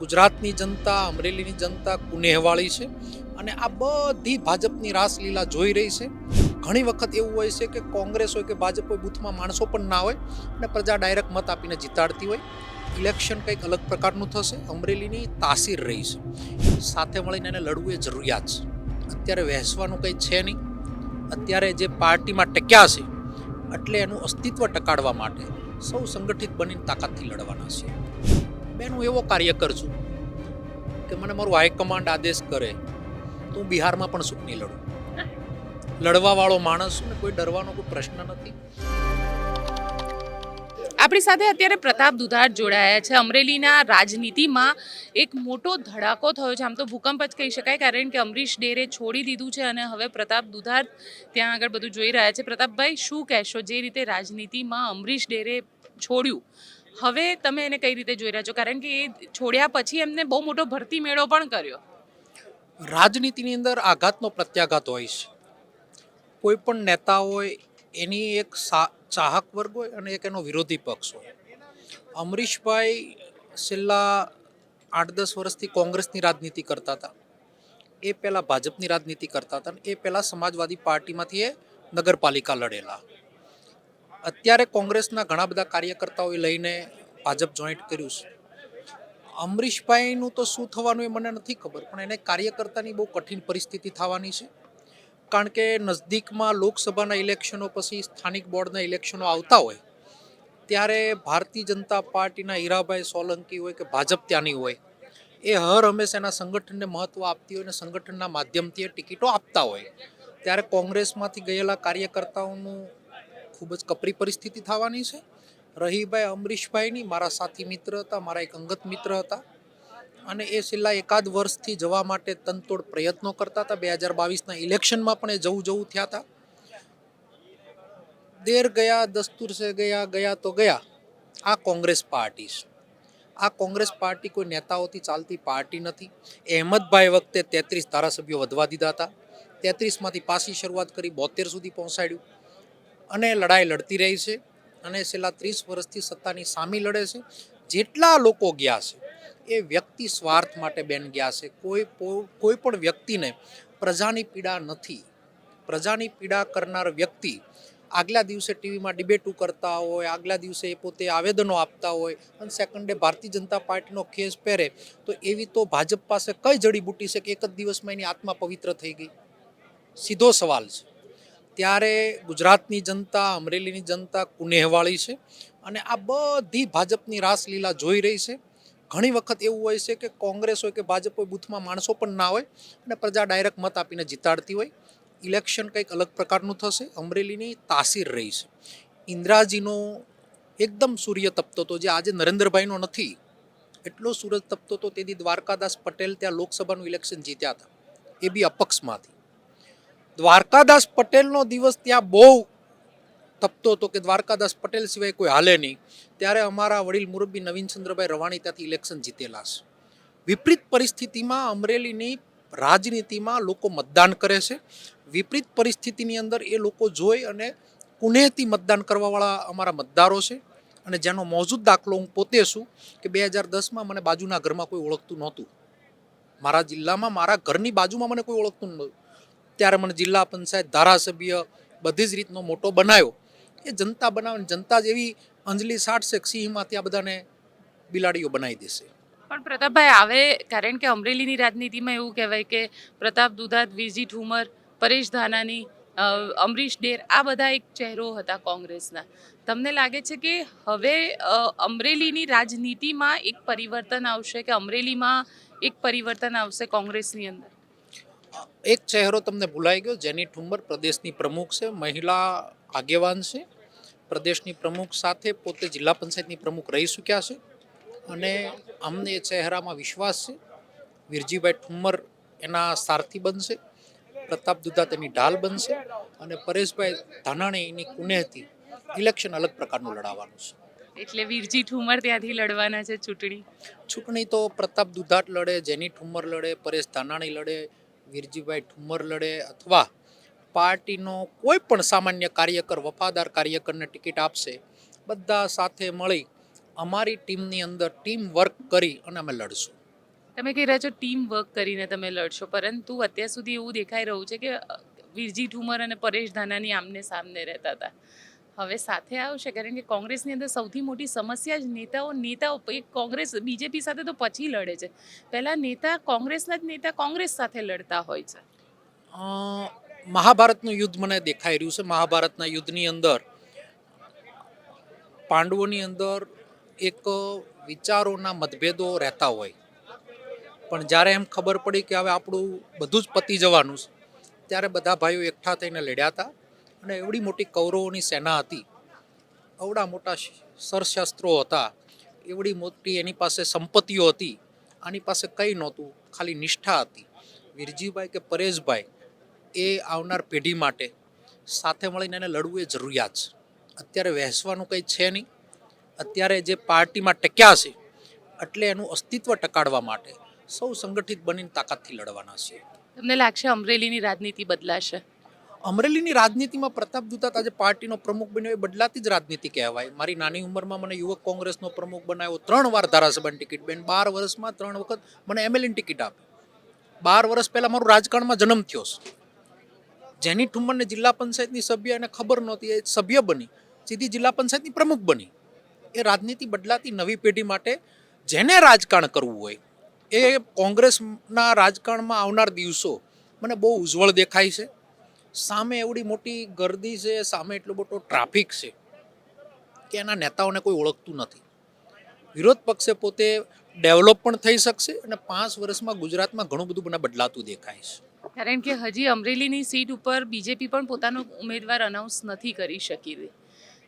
ગુજરાતની જનતા, અમરેલીની જનતા, કુનેહવાળી છે. અને આ બધી ભાજપની રાસલીલા જોઈ રહી છે. ઘણી વખત એવું હોય છે કે કોંગ્રેસ હોય કે ભાજપ હોય, બૂથમાં માણસો પણ ના હોય અને પ્રજા ડાયરેક્ટ મત આપીને જીતાડતી હોય. ઇલેક્શન કંઈક અલગ પ્રકારનું થશે. અમરેલીની તાસીર રહી છે. સાથે મળીને એને લડવું એ જરૂરિયાત છે. અત્યારે વહેંચવાનું કંઈ છે નહીં. અત્યારે જે પાર્ટીમાં ટક્યા છે, એટલે એનું અસ્તિત્વ ટકાડવા માટે સૌ સંગઠિત બનીને તાકાતથી લડવાના છે બેન, હું એવો કાર્યકર છું કે મને મારું હાઈકમાન્ડ આદેશ કરે, તો હું બિહારમાં પણ સુખ લડું. લડવાવાળો માણસ ને કોઈ ડરવાનો કોઈ પ્રશ્ન નથી. આપણી સાથે અત્યારે પ્રતાપ દુધાર જોડાયા છે. અમરેલીના રાજનીતિમાં એક મોટો ધડાકો થયો છે. આમ તો ભૂકંપ જ કહી શકાય, કારણ કે અમરીશ ડેરે છોડી દીધું છે અને હવે પ્રતાપ દુધાર ત્યાં આગળ બધું જોઈ રહ્યા છે. પ્રતાપભાઈ, શું કહેશો? જે રીતે રાજનીતિમાં અમરીશ ડેરે છોડ્યું. હવે તમે એને કઈ રીતે જોઈ રહ્યા છો? કારણ કે એ છોડ્યા પછી એમને બહુ મોટો ભરતી મેળો પણ કર્યો. રાજનીતિની અંદર આઘાતનો પ્રત્યાઘાત હોય છે. કોઈ પણ નેતા હોય, એની એક ચાહક વર્ગ હોય અને એક એનો વિરોધી પક્ષ હોય. અમરીશભાઈ છેલ્લા આઠ દસ વર્ષથી કોંગ્રેસની રાજનીતિ કરતા હતા. એ પહેલાં ભાજપની રાજનીતિ કરતા હતા અને એ પહેલાં સમાજવાદી પાર્ટીમાંથી એ નગરપાલિકા લડેલા. અત્યારે કોંગ્રેસના ઘણા બધા કાર્યકર્તાઓએ લઈને ભાજપ જોઈન્ટ કર્યું છે. અમરીશભાઈનું તો શું થવાનું એ મને નથી ખબર, પણ એને કાર્યકર્તાની બહુ કઠિન પરિસ્થિતિ થવાની છે. કારણ કે નજદીકમાં લોકસભાના ઇલેક્શનો પછી સ્થાનિક બોર્ડના ઇલેક્શનો આવતા હોય, ત્યારે ભારતીય જનતા પાર્ટીના હીરાભાઈ સોલંકી હોય કે ભાજપ ત્યાંની હોય, એ હર હંમેશા એના સંગઠનને મહત્ત્વ આપતી હોય અને સંગઠનના માધ્યમથી એ ટિકિટો આપતા હોય. ત્યારે કોંગ્રેસમાંથી ગયેલા કાર્યકર્તાઓનું ખૂબ જ કપરી પરિસ્થિતિ થવાની છે. રહીભાઈ અમરીશભાઈની, મારા સાથી મિત્ર હતા, મારા એક અંગત મિત્ર હતા. અને એ છેલ્લા એકાદ વર્ષથી જવા માટે તનતોડ પ્રયત્નો કરતા હતા. બે હજાર બાવીસના ઇલેક્શનમાં પણ એ જવું જવું થયા હતા. દેર ગયા, દસ્તુર સે ગયા ગયા તો ગયા. આ કોંગ્રેસ પાર્ટી છે. આ કોંગ્રેસ પાર્ટી કોઈ નેતાઓથી ચાલતી પાર્ટી નથી. અહેમદભાઈ વખતે તેત્રીસ ધારાસભ્યો વધવા દીધા હતા. તેત્રીસમાંથી પાછી શરૂઆત કરી બોતેર સુધી પહોંચાડ્યું. અને લડાઈ લડતી રહી છે અને છેલ્લા ત્રીસ વર્ષથી સત્તાની સામી લડે છે. જેટલા લોકો ગયા છે, એ વ્યક્તિ સ્વાર્થ માટે બેન ગયા છે. કોઈ કોઈ પણ વ્યક્તિને પ્રજાની પીડા નથી. પ્રજાની પીડા કરનાર વ્યક્તિ આગલા દિવસે ટીવીમાં ડિબેટો કરતા હોય, આગલા દિવસે એ પોતે આવેદનો આપતા હોય અને સેકન્ડ ભારતીય જનતા પાર્ટીનો ખેસ પહેરે, તો એવી તો ભાજપ પાસે કઈ જડીબુટી છે કે એક જ દિવસમાં એની આત્મા પવિત્ર થઈ ગઈ? સીધો સવાલ છે. ત્યારે ગુજરાતની જનતા, અમરેલીની જનતા કુનેહવાળી છે અને આ બધી ભાજપની રાસલીલા જોઈ રહી છે. ઘણી વખત એવું હોય છે કે કોંગ્રેસ હોય કે ભાજપ હોય, બૂથમાં માણસો પણ ના હોય અને પ્રજા ડાયરેક્ટ મત આપીને જીતાડતી હોય. ઇલેક્શન કંઈક અલગ પ્રકારનું થશે. અમરેલીની તાસીર રહી છે. ઇન્દ્રાજીનો એકદમ સૂર્ય તપતો હતો, જે આજે નરેન્દ્રભાઈનો નથી. એટલો સૂરજ તપતો હતો, તેથી દ્વારકાદાસ પટેલ ત્યાં લોકસભાનું ઇલેક્શન જીત્યા હતા. એ બી અપક્ષમાંથી. દ્વારકાદાસ પટેલનો દિવસ ત્યાં બહુ તપતો હતો કે દ્વારકાદાસ પટેલ સિવાય કોઈ હાલે નહીં. ત્યારે અમારા વડીલ મુરબ્બી નવીનચંદ્રભાઈ રવાણી ત્યાંથી ઇલેક્શન જીતેલા છે. વિપરીત પરિસ્થિતિમાં અમરેલીની રાજનીતિમાં લોકો મતદાન કરે છે. વિપરીત પરિસ્થિતિની અંદર એ લોકો જોઈ અને કુનેહથી મતદાન કરવાવાળા અમારા મતદારો છે. અને જેનો મોજૂદ દાખલો હું પોતે છું કે બે હજાર દસમાં મને બાજુના ઘરમાં કોઈ ઓળખતું નહોતું. મારા જિલ્લામાં મારા ઘરની બાજુમાં મને કોઈ ઓળખતું નહોતું ત્યારે મને જિલ્લા પંચાયત ધારાસભ્ય બધી જ રીતનો મોટો બનાવ્યો. એ જનતા બનાવે જનતા જ એવી અંજલિ સાટશે સિંહમાંથી આ બધાને બિલાડીઓ બનાવી દેશે. પણ પ્રતાપભાઈ, આવે કારણ કે અમરેલીની રાજનીતિમાં એવું કહેવાય કે પ્રતાપ દુધાત વિજી ઠુમર પરેશ ધાનાની અમરીશ ડેર આ બધા એક ચહેરો હતા કોંગ્રેસના. તમને લાગે છે કે હવે અમરેલીની રાજનીતિમાં એક પરિવર્તન આવશે કે અમરેલીમાં એક પરિવર્તન આવશે કોંગ્રેસની અંદર? એક ચહેરો તમને ભૂલાઈ ગયો. જેની ઠુંબર પ્રદેશની પ્રમુખ છે મહિલા આગેવાન છે. પ્રદેશની પ્રમુખ સાથે પોતે જિલ્લા પંચાયતની પ્રમુખ રહી ચૂક્યા છે અને અમને એ ચહેરામાં વિશ્વાસ છે. વિરજીભાઈ ઠુમ્મર એના સારથી બનશે પ્રતાપ દુધા તેની ઢાલ બનશે અને પરેશભાઈ ધાનાણી એની કુનેહથી ઇલેક્શન અલગ પ્રકારનું લડાવવાનું છે. એટલે વીરજી ઠુમર ત્યાંથી લડવાના છે ચૂંટણી? ચૂંટણી તો પ્રતાપ દુધાટ લડે જેની ઠુમ્મર લડે પરેશ ધાનાણી લડે વીરજીભાઈ ઠુમર લડે અથવા પાર્ટીનો કોઈ પણ સામાન્ય કાર્યકર, વફાદાર કાર્યકરને ટિકિટ આપશે, બધા સાથે મળી અમારી ટીમની અંદર ટીમ વર્ક કરી અને અમે લડશું. તમે કહી રહ્યા છો ટીમ વર્ક કરીને તમે લડશો, પરંતુ અત્યાર સુધી એવું દેખાઈ રહ્યું છે કે વિરજી ઠુમર અને પરેશ ધાનાની આમને સામને રહેતા હતા. હવે સાથે આવશે કારણ કે કોંગ્રેસની અંદર સૌથી મોટી સમસ્યા જ નેતાઓ નેતાઓ, એક કોંગ્રેસ, બીજેપી સાથે તો પછી લડે છે. પહેલાં નેતા કોંગ્રેસના જ નેતા કોંગ્રેસ સાથે લડતા હોય છે. મહાભારતનું યુદ્ધ મને દેખાઈ રહ્યું છે. મહાભારતના યુદ્ધની અંદર પાંડવોની અંદર એક વિચારોના મતભેદો રહેતા હોય. પણ જ્યારે એમ ખબર પડી કે હવે આપણું બધું જ પતી જવાનું છે, ત્યારે બધા ભાઈઓ એકઠા થઈને લડ્યા હતા. અને એવડી મોટી કૌરવોની સેના હતી. અવડા મોટા સરશાસ્ત્રો હતા. એવડી મોટી એની પાસે સંપત્તિઓ હતી. આની પાસે કંઈ નહોતું, ખાલી નિષ્ઠા હતી. વીરજીભાઈ કે પરેશભાઈ, એ આવનાર પેઢી માટે સાથે મળીને એને લડવું એ જરૂરિયાત છે. અત્યારે વહેંચવાનું કંઈ છે નહીં. અત્યારે જે પાર્ટીમાં ટક્યા છે, એટલે એનું અસ્તિત્વ ટકાડવા માટે સૌ સંગઠિત બનીને તાકાતથી લડવાના છે. તમને લાગશે અમરેલીની રાજનીતિ બદલાશે. અમરેલીની રાજનીતિમાં પ્રતાપ દુતાત આજે પાર્ટીનો પ્રમુખ બન્યો, એ બદલાતી જ રાજનીતિ કહેવાય. મારી નાની ઉંમરમાં મને યુવક કોંગ્રેસનો પ્રમુખ બનાવ્યો, ત્રણ વાર ધારાસભાની ટિકિટ. બેન, બાર વર્ષમાં ત્રણ વખત મને એમએલએની ટિકિટ આપી. બાર વર્ષ પહેલાં મારું રાજકારણમાં જન્મ થયો છે. જેની ઠુમ્મરને જિલ્લા પંચાયતની સભ્ય એને ખબર નહોતી, એ સભ્ય બની, સીધી જિલ્લા પંચાયતની પ્રમુખ બની. એ રાજનીતિ બદલાતી નવી પેઢી માટે જેને રાજકારણ કરવું હોય, એ કોંગ્રેસના રાજકારણમાં આવનાર દિવસો મને બહુ ઉજ્જવળ દેખાય છે. સામે એવડી મોટી ગર્દી છે, સામે એટલો મોટો ટ્રાફિક છે કે એના નેતાઓને કોઈ ઓળખતું નથી. વિરોધ પક્ષે પોતે ડેવલપ પણ થઈ શકશે અને પાંચ વર્ષમાં ગુજરાતમાં ઘણું બધું મને બદલાતું દેખાય છે. કારણ કે હજી અમરેલીની સીટ ઉપર બીજેપી પણ પોતાનો ઉમેદવાર અનાઉન્સ નથી કરી શકી.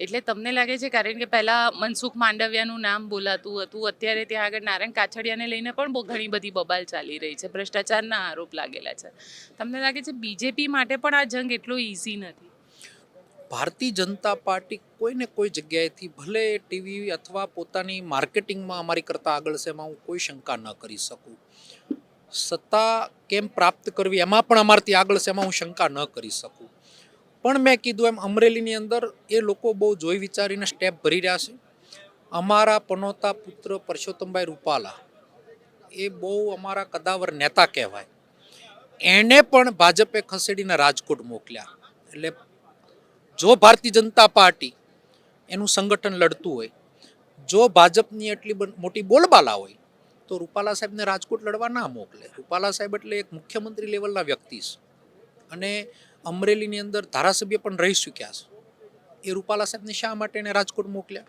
એટલે તમને લાગે છે કારણ કે પહેલાં મનસુખ માંડવિયાનું નામ બોલાતું હતું, અત્યારે ત્યાં આગળ નારાયણ કાછડિયાને લઈને પણ બહુ ઘણી બધી બબાલ ચાલી રહી છે, ભ્રષ્ટાચારના આરોપ લાગેલા છે. તમને લાગે છે બીજેપી માટે પણ આ જંગ એટલો ઇઝી નથી? ભારતીય જનતા પાર્ટી કોઈને કોઈ જગ્યાએથી ભલે ટીવી અથવા પોતાની માર્કેટિંગમાં અમારી કરતાં આગળ છે એમાં હું કોઈ શંકા ન કરી શકું. સત્તા કેમ પ્રાપ્ત કરવી એમાં પણ અમારથી આગળ છે એમાં હું શંકા ન કરી શકું. પણ મેં કીધું એમ, અમરેલીની અંદર એ લોકો બહુ જોઈ વિચારીને સ્ટેપ ભરી રહ્યા છે. અમારા પનોતા પુત્ર પરસોત્તમભાઈ રૂપાલા, એ બહુ અમારા કદાવર નેતા કહેવાય. એણે પણ ભાજપે ખસેડીને રાજકોટ મોકલ્યા. એટલે જો ભારતીય જનતા પાર્ટી એનું સંગઠન લડતું હોય, જો ભાજપની એટલી મોટી બોલબાલા હોય, તો રૂપાલા સાહેબને રાજકોટ લડવા ના મોકલે. રૂપાલા સાહેબ એટલે એક મુખ્યમંત્રી લેવલના વ્યક્તિ છે. અને અમરેલીની અંદર ધારાસભ્ય પણ રહી ચૂક્યા છે. એ રૂપાલા સાહેબને શા માટે એને રાજકોટ મોકલ્યા?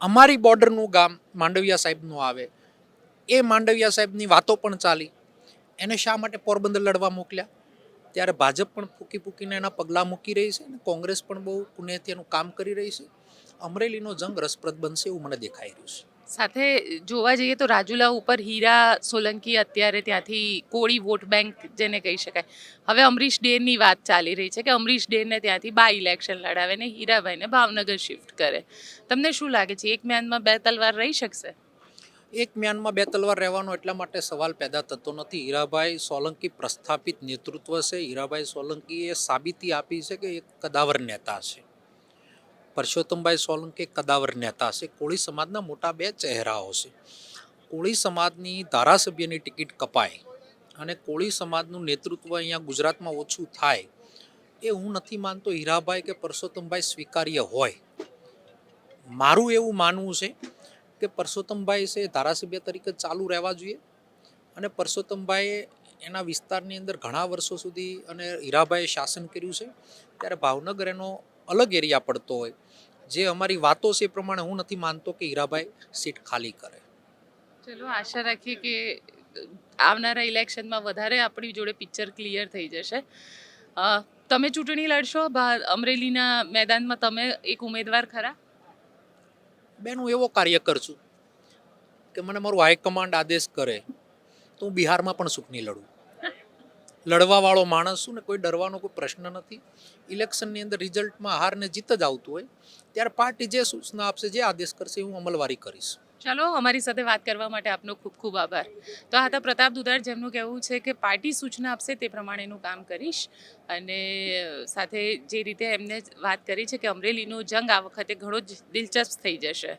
અમારી બોર્ડરનું ગામ માંડવિયા સાહેબનું આવે. એ માંડવિયા સાહેબની વાતો પણ ચાલી. એને શા માટે પોરબંદર લડવા મોકલ્યા? ત્યારે ભાજપ પણ ફૂકી ફૂકીને એના પગલાં મૂકી રહી છે અને કોંગ્રેસ પણ બહુ કુનેહત્યાનું કામ કરી રહી છે. અમરેલીનો જંગ રસપ્રદ બનશે એવું મને દેખાઈ રહ્યું છે. સાથે જોવા જઈએ તો રાજુલા ઉપર હીરા સોલંકી અત્યારે ત્યાંથી કોળી વોટ બેંક જેને કહી શકાય. હવે અમરીશ ડેરની વાત ચાલી રહી છે કે અમરીશ ડેરને ત્યાંથી બાય ઇલેક્શન લડાવે ને હીરાભાઈને ભાવનગર શિફ્ટ કરે. તમને શું લાગે છે, એક મ્યાનમાં બે તલવાર રહી શકશે? એક મ્યાનમાં બે તલવાર રહેવાનો એટલા માટે સવાલ પેદા થતો નથી. હીરાભાઈ સોલંકી પ્રસ્થાપિત નેતૃત્વ છે. હીરાભાઈ સોલંકીએ સાબિતી આપી છે કે એક કદાવર નેતા છે. પરસોત્તમભાઈ સોલંકી કદાવર નેતા છે કોળી સમાજના મોટા બે ચહેરાઓ છે કોળી સમાજની ધારાસભ્યની ટિકિટ કપાય અને કોળી સમાજનું નેતૃત્વ અહીંયા ગુજરાતમાં ઓછું થાય એ હું નથી માનતો. હીરાભાઈ કે પરસોત્તમભાઈ સ્વીકાર્ય હોય. મારું એવું માનવું છે કે પરસોત્તમભાઈ છે ધારાસભ્ય તરીકે ચાલુ રહેવા જોઈએ અને પરસોત્તમભાઈએ એના વિસ્તારની અંદર ઘણા વર્ષો સુધી અને હીરાભાઈએ શાસન કર્યું છે. ત્યારે ભાવનગર એનો અલગ એરિયા પડતો હોય. જે અમારી વાતો છે એ પ્રમાણે હું નથી માનતો કે હીરાભાઈ સીટ ખાલી કરે. ચલો આશા રાખીએ કે આવનારા ઇલેક્શનમાં વધારે આપણી જોડે પિક્ચર ક્લિયર થઈ જશે. તમે ચૂંટણી લડશો? અમરેલીના મેદાનમાં તમે એક ઉમેદવાર ખરા? બેન હું એવો કાર્યકર છું કે મને મારું હાઈકમાન્ડ આદેશ કરે તો હું બિહારમાં પણ ચૂંટણી લડું. લડવાવાળો માણસ છું ને કોઈ ડરવાનો કોઈ પ્રશ્ન નથી. ઇલેક્શનની અંદર રિઝલ્ટમાં હાર ને જીત જ આવતું હોય. ત્યારે પાર્ટી જે સૂચના આપશે, જે આદેશ કરશે, હું અમલવારી કરીશ. ચાલો, અમારી સાથે વાત કરવા માટે આપનો ખૂબ ખૂબ આભાર. તો આ હતા પ્રતાપ દુધાર, જેમનું કહેવું છે કે પાર્ટી સૂચના આપશે તે પ્રમાણેનું કામ કરીશ. અને સાથે જે રીતે એમને વાત કરી છે કે અમરેલીનો જંગ આ વખતે ઘણો જ દિલચસ્પ થઈ જશે.